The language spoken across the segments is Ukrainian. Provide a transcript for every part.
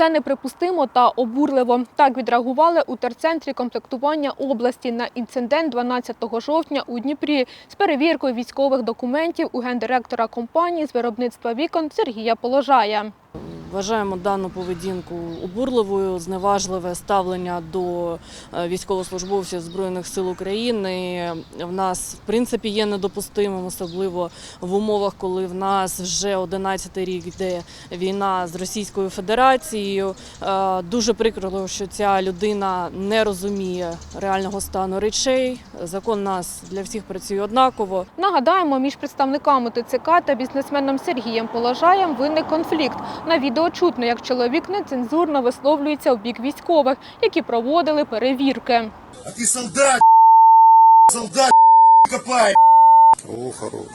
Це неприпустимо та обурливо. Так відреагували у терцентрі комплектування області на інцидент 12 жовтня у Дніпрі з перевіркою військових документів у гендиректора компанії з виробництва вікон Сергія Положая. Вважаємо дану поведінку обурливою, зневажливе ставлення до е, військовослужбовців Збройних сил України. В нас, в принципі, є недопустимим, особливо в умовах, коли в нас вже 11 рік йде війна з Російською Федерацією. Е, Дуже прикро, що ця людина не розуміє реального стану речей. Закон нас для всіх працює однаково. Нагадаємо, між представниками ТЦК та бізнесменом Сергієм Положаєм виник конфлікт. На відео чутно, як чоловік нецензурно висловлюється у бік військових, які проводили перевірки. А ты солдат, солдат, копай. О, хорош.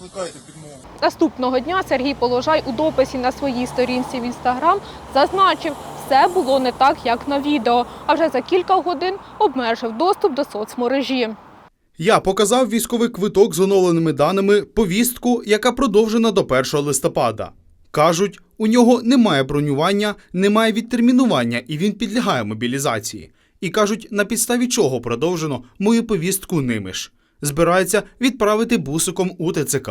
Викликайте підмогу. Наступного дня Сергій Положай у дописі на своїй сторінці в інстаграм зазначив, все було не так, як на відео. А вже за кілька годин обмежив доступ до соцмережі. Я показав військовий квиток з оновленими даними, повістку, яка продовжена до 1 листопада. Кажуть, у нього немає бронювання, немає відтермінування і він підлягає мобілізації. І кажуть, на підставі чого продовжено мою повістку ними ж. Збирається відправити бусиком у ТЦК.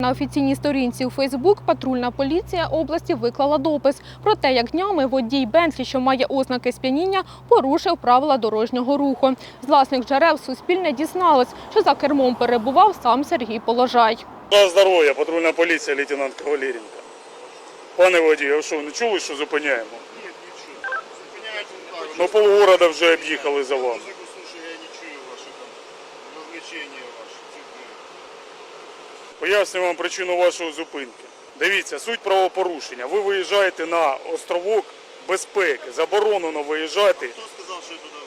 На офіційній сторінці у Фейсбук патрульна поліція області виклала допис про те, як днями водій Бентлі, що має ознаки сп'яніння, порушив правила дорожнього руху. З власних джерел Суспільне дізналось, що за кермом перебував сам Сергій Положай. Здоров'я, патрульна поліція, лейтенант Кавалєренко. Пане водію, а що, не чули, що зупиняємо? Нет, не чую. Зупиняйте так. Ну, полгорода вже об'їхали за вами. Музыку слушаю, я не чую ваши там развлечения ваши. циркулярные. Поясню вам причину вашої зупинки. Дивіться, суть правопорушення. Ви виїжджаєте на островок безпеки. Заборонено виїжджати. Кто сказал, что я туда выезжаю?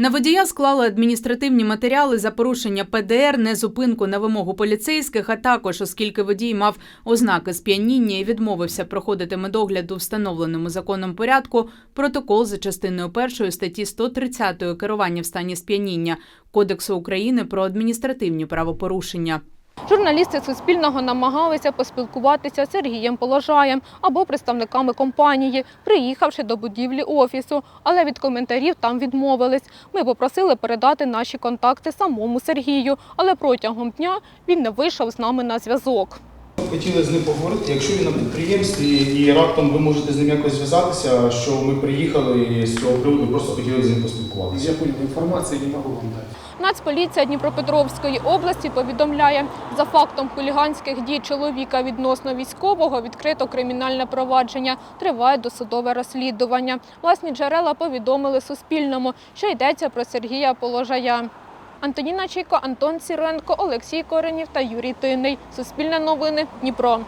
на водія склали адміністративні матеріали за порушення ПДР, незупинку на вимогу поліцейських, а також, оскільки водій мав ознаки сп'яніння і відмовився проходити медогляд у встановленому законом порядку, протокол за частиною першої статті 130 керування в стані сп'яніння Кодексу України про адміністративні правопорушення. Журналісти Суспільного намагалися поспілкуватися з Сергієм Положаєм або представниками компанії, приїхавши до будівлі офісу, але від коментарів там відмовились. Ми попросили передати наші контакти самому Сергію, але протягом дня він не вийшов з нами на зв'язок. Хотіли з ним поговорити, якщо він на підприємстві і раптом ви можете з ним якось зв'язатися, що ми приїхали і з цього приводу просто хотіли з ним поспілкуватися. Я понял, информации не могу вам дать. Нацполіція Дніпропетровської області повідомляє, за фактом хуліганських дій чоловіка відносно військового відкрито кримінальне провадження. Триває досудове розслідування. Власні джерела повідомили Суспільному, що йдеться про Сергія Положая. Антоніна Чайко, Антон Сіренко, Олексій Коренів та Юрій Тинний. Суспільне новини. Дніпро.